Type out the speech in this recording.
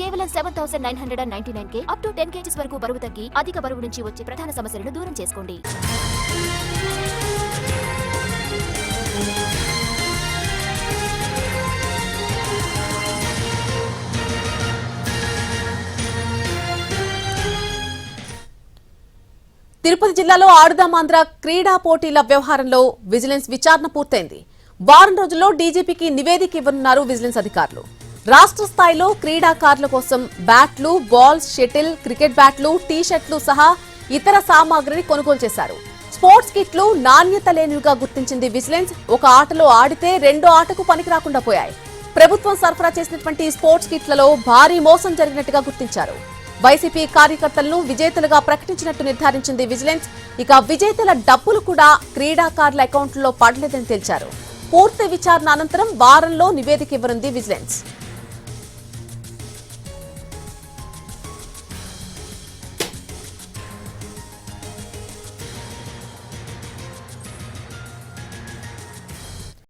కేవలం seven thousand nine hundred and ninety nine K up to ten kgs వరకు బరువు తగ్గి అధిక బరువు నుంచి వచ్చే ప్రధాన సమస్యలను దూరం చేసుకోండి. తిరుపతి జిల్లాలో ఆడుదామాంధ్ర క్రీడా పోటీల వ్యవహారంలో విజిలెన్స్ విచారణ పూర్తయింది. వారం రోజుల్లో డీజీపీకి నివేదిక ఇవ్వనున్నారు విజిలెన్స్ అధికారులు. రాష్ట్ర స్థాయిలో క్రీడాకారుల కోసం బ్యాట్లు బాల్స్ షటిల్ క్రికెట్ బ్యాట్లు టీ షర్ట్లు సహా ఇతర సామాగ్రిని కొనుగోలు చేశారు. స్పోర్ట్స్ కిట్లు నాణ్యత లేనివిగా గుర్తించింది విజిలెన్స్. ఒక ఆటలో ఆడితే రెండో ఆటకు పనికి రాకుండా పోయాయి. ప్రభుత్వం సరఫరా చేసినటువంటి స్పోర్ట్స్ కిట్లలో భారీ మోసం జరిగినట్టుగా గుర్తించారు. వైసీపీ కార్యకర్తలను విజేతలుగా ప్రకటించినట్టు నిర్ధారించింది విజిలెన్స్. ఇక విజేతల డబ్బులు కూడా క్రీడాకారుల అకౌంట్లో పడలేదని తేల్చారు. పూర్తి విచారణ అనంతరం వారంలో నివేదిక ఇవ్వనుంది విజిలెన్స్.